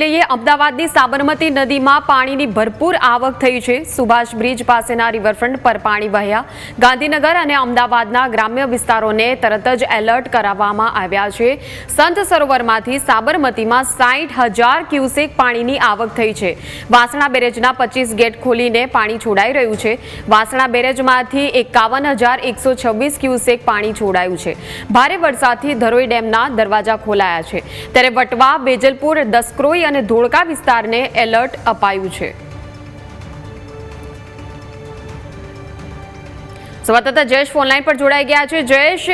લઈએ અમદાવાદની સાબરમતી નદીમાં પાણીની ભરપૂર આવક થઈ છે. સુભાષ બ્રિજ પાસેના રિવરફ્રન્ટ પર પાણી વહ્યા. ગાંધીનગર અને અમદાવાદના ગ્રામ્ય વિસ્તારોને તરત જ એલર્ટ કરાવવામાં આવ્યા છે. સંત સરોવરમાંથી સાબરમતીમાં સાઠ હજાર ક્યુસેક પાણીની આવક થઈ છે. વાસણા બેરેજના પચીસ ગેટ ખોલીને પાણી છોડાઈ રહ્યું છે. વાસણા બેરેજમાંથી એકાવન હજાર એકસો છવ્વીસ ક્યુસેક પાણી છોડાયું છે. ભારે વરસાદથી ધરોઈ ડેમના દરવાજા ખોલાયા છે. ત્યારે વટવા, બેજલપુર, દસક્રોઈ અને ધોળકા વિસ્તારને એલર્ટ અપાયું છે. સંવાદદાતા જયેશ ફોનલાઈન પર જોડાઈ ગયા છે. જયેશ,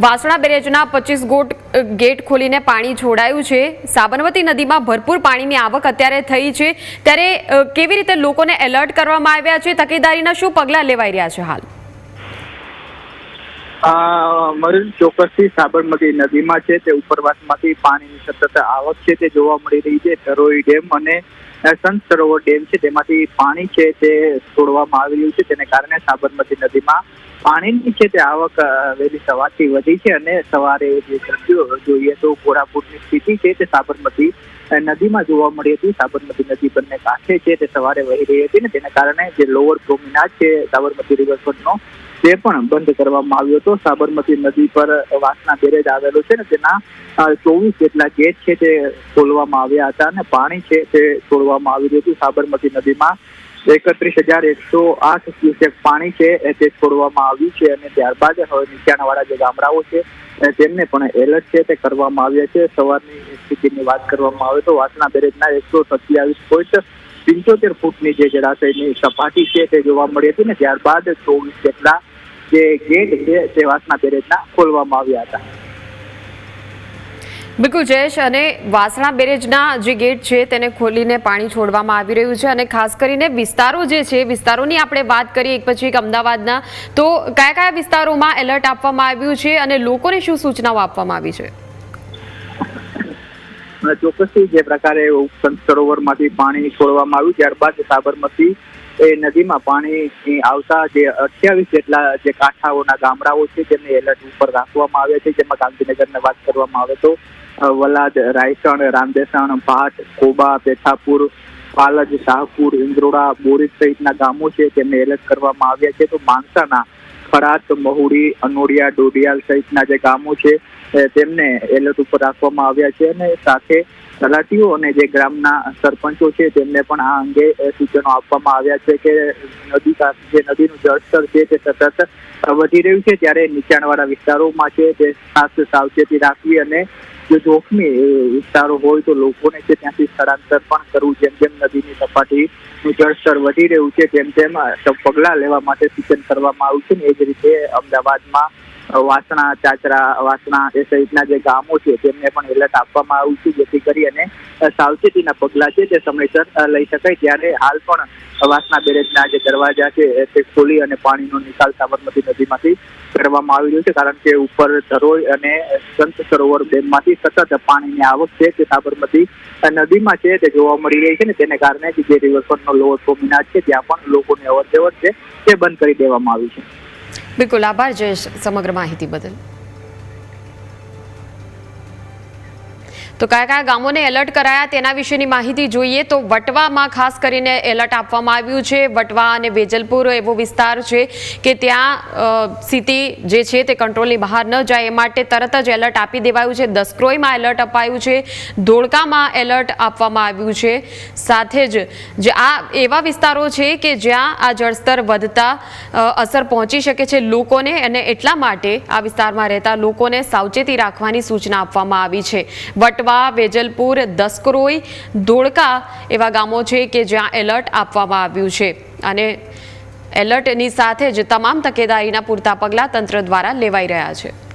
વાસણા બેરેજના પચીસ ગોટ ગેટ ખોલીને પાણી છોડાયું છે. સાબરમતી નદીમાં ભરપૂર પાણીની આવક અત્યારે થઈ છે. ત્યારે કેવી રીતે લોકોને એલર્ટ કરવામાં આવ્યા છે? તકેદારીના શું પગલાં લેવાઈ રહ્યા છે હાલ? મરીન ચોક્કસથી સાબરમતી નદીમાં છે. તે ઉપરવાસમાંથી પાણીની સતત આવક છે. તે જોવા મળી રહી છે. ધરોઈ ડેમ અને સંત સરોવર ડેમ છે. તેમાંથી પાણી છે તે છોડવામાં આવી રહ્યું છે. તેને કારણે સાબરમતી નદીમાં પાણીની છે તે આવક વહેલી સવારથી વધી છે અને સવારે જે જોઈએ તો કોરાપુરની સ્થિતિ છે તે સાબરમતી નદીમાં જોવા મળી હતી. સાબરમતી નદી બંને કાંઠે છે. તે સવારે વહી રહી હતી ને તેને કારણે જે લોઅર પ્રોમિનાજ છે સાબરમતી રિવરફ્રન્ટનો તે પણ બંધ કરવામાં આવ્યો હતો. સાબરમતી નદી પર વાસના બેરેજ આવેલો છે ને, તેના ચોવીસ જેટલા ગેટ છે તે ખોલવામાં આવ્યા હતા અને પાણી છે તે છોડવામાં આવી રહ્યું હતું. સાબરમતી નદીમાં એકત્રીસ હજાર એકસો આઠ ક્યુસેક પાણી છે તે છોડવામાં આવ્યું છે અને ત્યારબાદ હવે નીચાણવાળા જે ગામડાઓ છે તેમને પણ એલર્ટ છે તે કરવામાં આવ્યા છે. સવારની સ્થિતિની વાત કરવામાં આવે તો વાસણા બેરેજના એકસો સત્યાવીસ પોઈન્ટ પંચોતેર ફૂટની જે જળાશયની સપાટી છે તે જોવા મળી હતી ને ત્યારબાદ ચોવીસ જેટલા જે ગેટ છે તે વાસણા બેરેજના ખોલવામાં આવ્યા હતા. બિલકુલ જયેશ, અને વાસણા બેરેજના જે ગેટ છે તેને ખોલીને પાણી છોડવામાં આવી રહ્યું છે અને ખાસ કરીને વિસ્તારો જે છે, વિસ્તારોની આપણે વાત કરીએ, એક પછી એક અમદાવાદના, તો કયા કયા વિસ્તારોમાં એલર્ટ આપવામાં આવ્યું છે અને લોકોને શું સૂચનાઓ આપવામાં આવી છે? ચોક્કસથી જે પ્રકારે સંત સરોવરમાંથી પાણી છોડવામાં આવ્યું, ત્યારબાદ સાબરમતી એ નદીમાં પાણી આવતા જે અઠ્યાવીસ જેટલા જે કાંઠાઓના ગામડાઓ છે તેમને એલર્ટ ઉપર રાખવામાં આવ્યા છે, જેમાં ગાંધીનગરને વાત કરવામાં આવે તો વલાદ, રાયસણ, રામદેસણ ભાટ કોબા, પેથાપુર, પાલજ, શાહપુર ઇન્દ્રોડા બોરીદ સહિતના ગામો છે, તેમને એલર્ટ કરવામાં આવ્યા છે. તો માણસાના ખરાત મહુડી, અનોડિયા, ડોડિયાલ સહિતના જે ગામો છે તેમને એલર્ટ ઉપર રાખવામાં આવ્યા છે અને સાથે તલાટીઓ અને જે ગ્રામના સરપંચો છે, તેમને પણ આ અંગે સૂચનો આપવામાં આવ્યા છે કે નદી જે નદીનું જળસ્તર છે તે સતત વધી રહ્યું છે, ત્યારે નીચાણવાળા વિસ્તારોમાં છે તે ખાસ સાવચેતી રાખવી અને જો જોખમી વિસ્તારો હોય તો લોકોને છે ત્યાંથી સ્થળાંતર પણ કરવું, જેમ જેમ નદીની સપાટીનું જળસ્તર વધી રહ્યું છે, તેમ તેમ પગલાં લેવા માટે સૂચન કરવામાં આવ્યું છે ને, એ જ રીતે અમદાવાદમાં વાસણા, ચાચરા, વાસણા એ સહિતના જે ગામો છે, તેમને પણ એલર્ટ આપવામાં આવ્યું છે, જેથી કરી અને સાવચેતીના પગલાં છે તે સમયસર લઈ શકાય. ત્યારે હાલ પણ વાસણા બેરેજના જે દરવાજા છે તે ખોલી અને પાણીનો નિકાલ સાબરમતી નદીમાંથી કરવામાં આવી રહ્યો છે, કારણ કે ઉપર ધરોઈ અને સંત સરોવર ડેમમાંથી સતત પાણીની આવક છે તે સાબરમતી નદીમાં છે તે જોવા મળી રહી છે ને તેને કારણે જે રિવરફ્રન્ટનો લોઅર કોમિનાર છે, ત્યાં પણ લોકોની અવર જવર છે તે બંધ કરી દેવામાં આવી છે. બિલકુલ આભાર જયેશ સમગ્ર માહિતી બદલ. તો કયા કયા ગામોને એલર્ટ કરાયા તેના વિશેની માહિતી જોઈએ તો વટવામાં ખાસ કરીને એલર્ટ આપવામાં આવ્યું છે. વટવા અને વેજલપુર એવો વિસ્તાર છે કે ત્યાં સ્થિતિ જે છે તે કંટ્રોલની બહાર ન જાય એ માટે તરત જ એલર્ટ આપી દેવાયું છે. દસક્રોઈમાં એલર્ટ અપાયું છે. ધોળકામાં એલર્ટ આપવામાં આવ્યું છે. સાથે જ, જે આ એવા વિસ્તારો છે કે જ્યાં આ જળસ્તર વધતા અસર પહોંચી શકે છે લોકોને અને એટલા માટે આ વિસ્તારમાં રહેતા લોકોને સાવચેતી રાખવાની સૂચના આપવામાં આવી છે. વટવા વેજલપુર, દસકરોઈ, ધોળકા એવા ગામો છે કે જ્યાં એલર્ટ આપવામાં આવ્યું છે. અને એલર્ટની સાથે જ તમામ તકેદારીના પૂરતા પગલાં તંત્ર દ્વારા લેવાઈ રહ્યા છે.